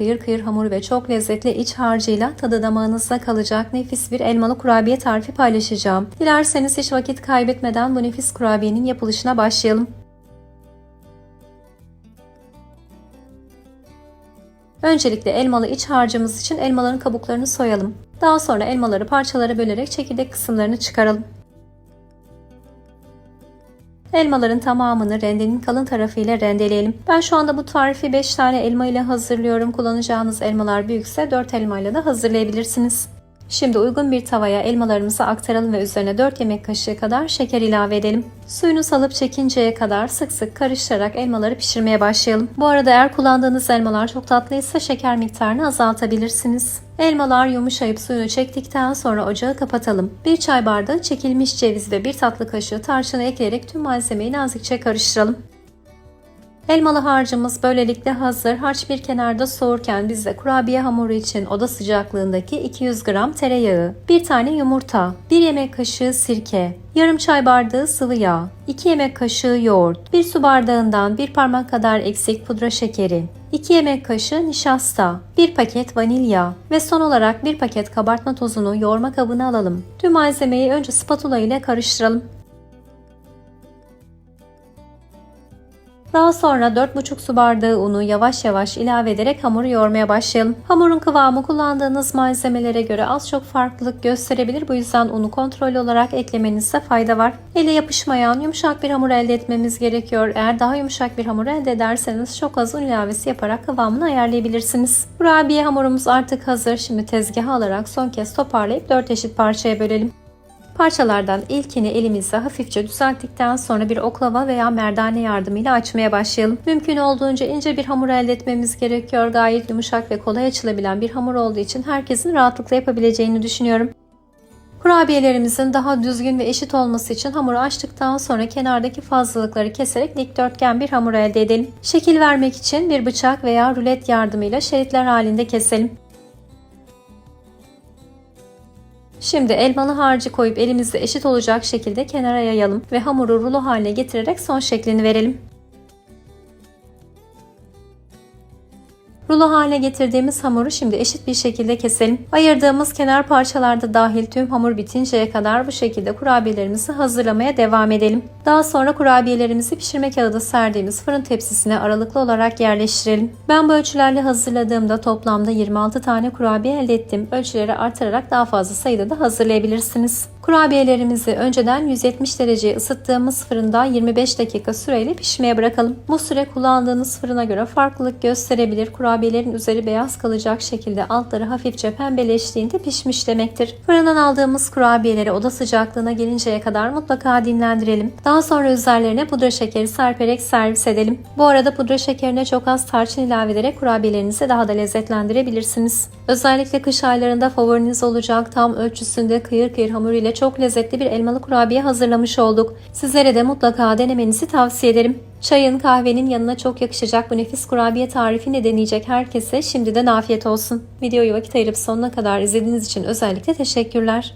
kıyır kıyır hamur ve çok lezzetli iç harcıyla tadı damağınızda kalacak nefis bir elmalı kurabiye tarifi paylaşacağım. Dilerseniz hiç vakit kaybetmeden bu nefis kurabiyenin yapılışına başlayalım. Öncelikle elmalı iç harcımız için elmaların kabuklarını soyalım. Daha sonra elmaları parçalara bölerek çekirdek kısımlarını çıkaralım. Elmaların tamamını rendenin kalın tarafıyla rendeleyelim. Ben şu anda bu tarifi 5 tane elma ile hazırlıyorum. Kullanacağınız elmalar büyükse 4 elma ile de hazırlayabilirsiniz. Şimdi uygun bir tavaya elmalarımızı aktaralım ve üzerine 4 yemek kaşığı kadar şeker ilave edelim. Suyunu salıp çekinceye kadar sık sık karıştırarak elmaları pişirmeye başlayalım. Bu arada eğer kullandığınız elmalar çok tatlıysa şeker miktarını azaltabilirsiniz. Elmalar yumuşayıp suyunu çektikten sonra ocağı kapatalım. 1 çay bardağı çekilmiş ceviz ve 1 tatlı kaşığı tarçını ekleyerek tüm malzemeyi nazikçe karıştıralım. Elmalı harcımız böylelikle hazır. Harç bir kenarda soğurken biz de kurabiye hamuru için oda sıcaklığındaki 200 gram tereyağı, 1 tane yumurta, 1 yemek kaşığı sirke, yarım çay bardağı sıvı yağ, 2 yemek kaşığı yoğurt, 1 su bardağından 1 parmak kadar eksik pudra şekeri, 2 yemek kaşığı nişasta, 1 paket vanilya ve son olarak 1 paket kabartma tozunu yoğurma kabına alalım. Tüm malzemeyi önce spatula ile karıştıralım. Daha sonra 4,5 su bardağı unu yavaş yavaş ilave ederek hamuru yoğurmaya başlayalım. Hamurun kıvamı kullandığınız malzemelere göre az çok farklılık gösterebilir. Bu yüzden unu kontrollü olarak eklemenizde fayda var. Ele yapışmayan yumuşak bir hamur elde etmemiz gerekiyor. Eğer daha yumuşak bir hamur elde ederseniz çok az un ilavesi yaparak kıvamını ayarlayabilirsiniz. Kurabiye hamurumuz artık hazır. Şimdi tezgaha alarak son kez toparlayıp 4 eşit parçaya bölelim. Parçalardan ilkini elimizle hafifçe düzelttikten sonra bir oklava veya merdane yardımıyla açmaya başlayalım. Mümkün olduğunca ince bir hamur elde etmemiz gerekiyor. Gayet yumuşak ve kolay açılabilen bir hamur olduğu için herkesin rahatlıkla yapabileceğini düşünüyorum. Kurabiyelerimizin daha düzgün ve eşit olması için hamuru açtıktan sonra kenardaki fazlalıkları keserek dikdörtgen bir hamur elde edelim. Şekil vermek için bir bıçak veya rulet yardımıyla şeritler halinde keselim. Şimdi elmalı harcı koyup elimizde eşit olacak şekilde kenara yayalım ve hamuru rulo haline getirerek son şeklini verelim. Rulo haline getirdiğimiz hamuru şimdi eşit bir şekilde keselim. Ayırdığımız kenar parçalarda dahil tüm hamur bitinceye kadar bu şekilde kurabiyelerimizi hazırlamaya devam edelim. Daha sonra kurabiyelerimizi pişirme kağıdı serdiğimiz fırın tepsisine aralıklı olarak yerleştirelim. Ben bu ölçülerle hazırladığımda toplamda 26 tane kurabiye elde ettim. Ölçüleri artırarak daha fazla sayıda da hazırlayabilirsiniz. Kurabiyelerimizi önceden 170 dereceye ısıttığımız fırında 25 dakika süreyle pişmeye bırakalım. Bu süre kullandığınız fırına göre farklılık gösterebilir. Kurabiyelerin üzeri beyaz kalacak şekilde altları hafifçe pembeleştiğinde pişmiş demektir. Fırından aldığımız kurabiyeleri oda sıcaklığına gelinceye kadar mutlaka dinlendirelim. Daha sonra üzerlerine pudra şekeri serperek servis edelim. Bu arada pudra şekerine çok az tarçın ilave ederek kurabiyelerinizi daha da lezzetlendirebilirsiniz. Özellikle kış aylarında favoriniz olacak tam ölçüsünde kıyır kıyır hamur ile çok lezzetli bir elmalı kurabiye hazırlamış olduk. Sizlere de mutlaka denemenizi tavsiye ederim. Çayın kahvenin yanına çok yakışacak bu nefis kurabiye tarifini deneyecek herkese şimdiden afiyet olsun. Videoyu vakit ayırıp sonuna kadar izlediğiniz için özellikle teşekkürler.